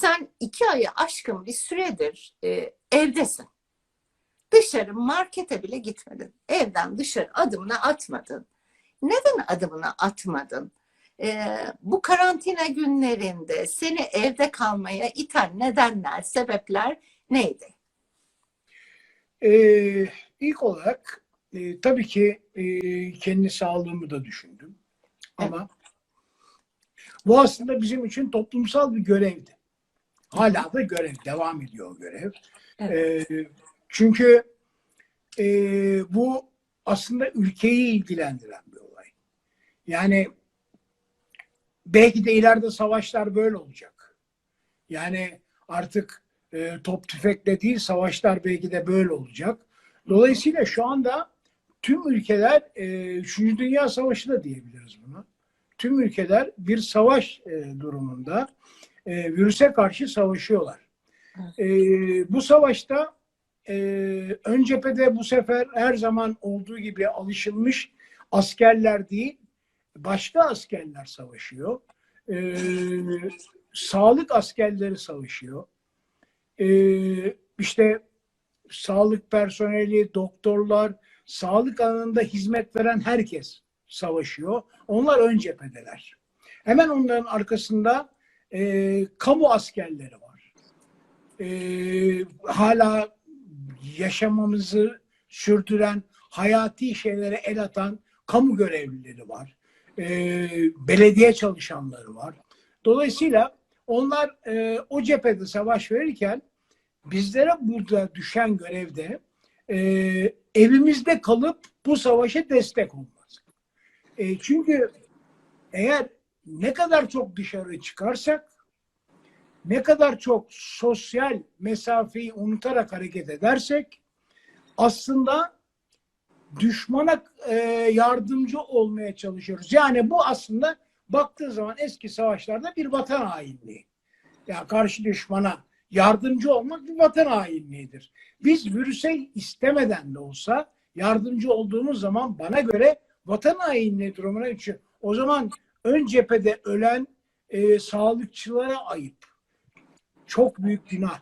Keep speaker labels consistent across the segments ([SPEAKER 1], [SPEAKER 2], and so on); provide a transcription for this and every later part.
[SPEAKER 1] Sen iki ayı aşkın bir süredir e, evdesin. Dışarı markete bile gitmedin. Evden dışarı adımını atmadın. Neden adımını atmadın? E, bu karantina günlerinde seni evde kalmaya iten nedenler, sebepler neydi?
[SPEAKER 2] Ee, ilk olarak e, tabii ki e, kendi sağlığımı da düşündüm. Ama bu aslında bizim için toplumsal bir görevdi. Hala da görev, devam ediyor görev. Ee, çünkü e, bu aslında ülkeyi ilgilendiren bir olay. Yani belki de ileride savaşlar böyle olacak. Yani artık e, top tüfekle değil savaşlar belki de böyle olacak. Dolayısıyla şu anda tüm ülkeler e, 3. Dünya Savaşı da diyebiliriz buna. Tüm ülkeler bir savaş e, durumunda e, virüse karşı savaşıyorlar. E, bu savaşta e, ön cephede bu sefer her zaman olduğu gibi alışılmış askerler değil başka askerler savaşıyor. E, sağlık askerleri savaşıyor. E, işte sağlık personeli, doktorlar, sağlık alanında hizmet veren herkes savaşıyor. Onlar ön cephedeler. Hemen onların arkasında e, kamu askerleri var. E, hala yaşamamızı sürdüren, hayati şeylere el atan kamu görevlileri var. E, belediye çalışanları var. Dolayısıyla onlar e, o cephede savaş verirken bizlere burada düşen görevde e, evimizde kalıp bu savaşa destek olmaz. E, çünkü eğer ne kadar çok dışarı çıkarsak, ne kadar çok sosyal mesafeyi unutarak hareket edersek, aslında düşmana e, yardımcı olmaya çalışıyoruz. Yani bu aslında baktığı zaman eski savaşlarda bir vatan hainliği. Ya karşı düşmana yardımcı olmak bir vatan hainliğidir. Biz virüse istemeden de olsa yardımcı olduğumuz zaman bana göre vatan hainliği durumuna geçiyor. O zaman ön cephede ölen e, sağlıkçılara ayıp. Çok büyük günah.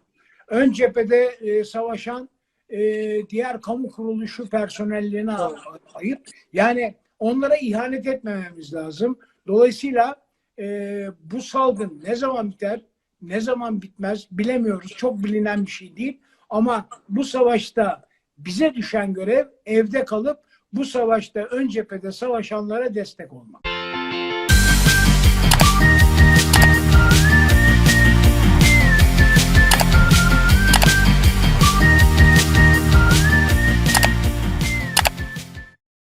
[SPEAKER 2] Ön cephede e, savaşan e, diğer kamu kuruluşu personellerine ayıp. Yani onlara ihanet etmememiz lazım. Dolayısıyla e, bu salgın ne zaman biter, ne zaman bitmez bilemiyoruz. Çok bilinen bir şey değil. Ama bu savaşta bize düşen görev evde kalıp bu savaşta ön cephede savaşanlara destek olmak.